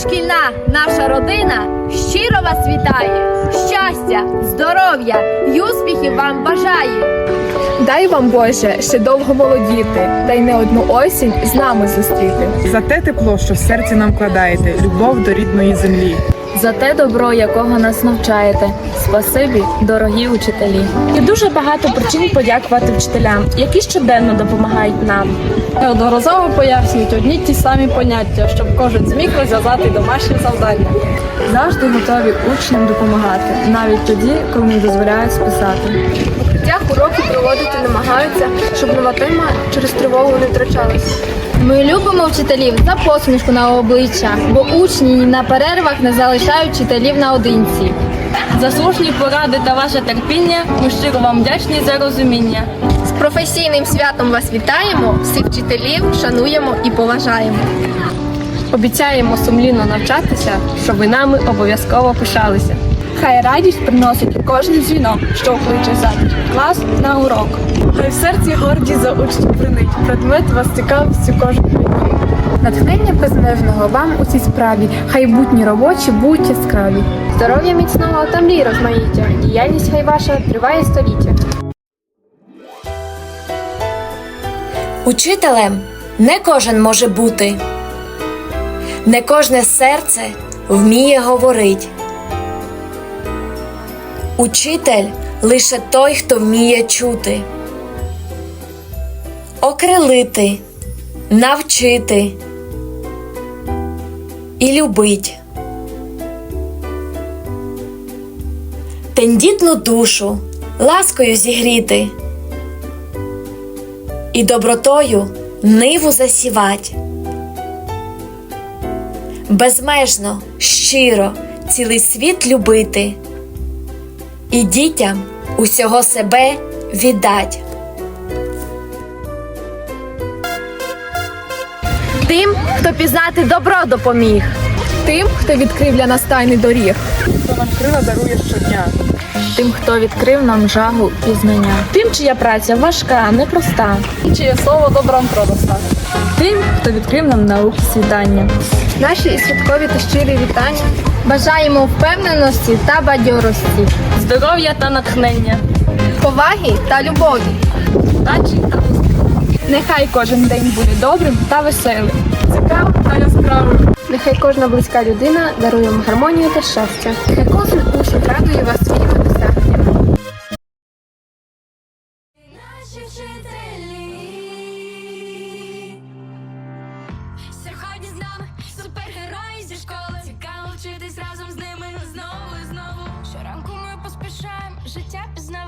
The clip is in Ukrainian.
шкільна, наша родина щиро вас вітає. Щастя, здоров'я і успіхів вам бажає. Дай вам Боже ще довго молодіти, та й не одну осінь з нами зустріти. За те тепло, що в серці нам вкладаєте, любов до рідної землі. За те добро, якого нас навчаєте. Спасибі, дорогі учителі. Є дуже багато причин подякувати вчителям, які щоденно допомагають нам. Неодноразово пояснюють одні ті самі поняття, щоб кожен зміг розв'язати домашнє завдання. Завжди готові учням допомагати, навіть тоді, коли не дозволяють списати. Дях уроки проводити намагаються, щоб нова тема через тривогу не втрачалася. Ми любимо вчителів за посмішку на обличчя, бо учні на перервах не залишають вчителів наодинці. За слушні поради та ваше терпіння. Ми щиро вам вдячні за розуміння. З професійним святом вас вітаємо, всіх вчителів шануємо і поважаємо. Обіцяємо сумлінно навчатися, щоб ви нами обов'язково пишалися. Хай радість приносить кожен дзвінок, що кличе за клас на урок. Хай в серці гордість за учнів принить. Предмет вас цікавить у кожен предмет. Натхнення безмежного вам у цій справі. Хай будні робочі будуть яскраві. Здоров'я міцного та мрій розмаїття. Діяльність хай ваша триває століття. Учителем не кожен може бути, не кожне серце вміє говорить. Учитель лише той, хто вміє чути, окрилити, навчити і любить. Тендітну душу ласкою зігріти і добротою ниву засівать. Безмежно, щиро цілий світ любити і дітям усього себе віддать. Тим, хто пізнати добро допоміг. Тим, хто відкрив для нас тайний доріг. Хто нам крила дарує щодня. Тим, хто відкрив нам жагу і знання. Тим, чия праця важка, непроста. І чиє слово добром продостане. Тим, хто відкрив нам науки світання. Наші святкові та щирі вітання. Бажаємо впевненості та бадьорості. Здоров'я та натхнення. поваги та любові. Удачі та Нехай кожен день буде добрим та веселим. Цікаво та яскравим. Нехай кожна близька людина дарує вам гармонію та щастя. Нехай кожен учень радує вас своїми досягненнями. Наші вчителі сьогодні з нами супергерої зі школи. Цікаво вчитись разом з ними знову і знову. Щоранку ми поспішаємо життя пізнавати.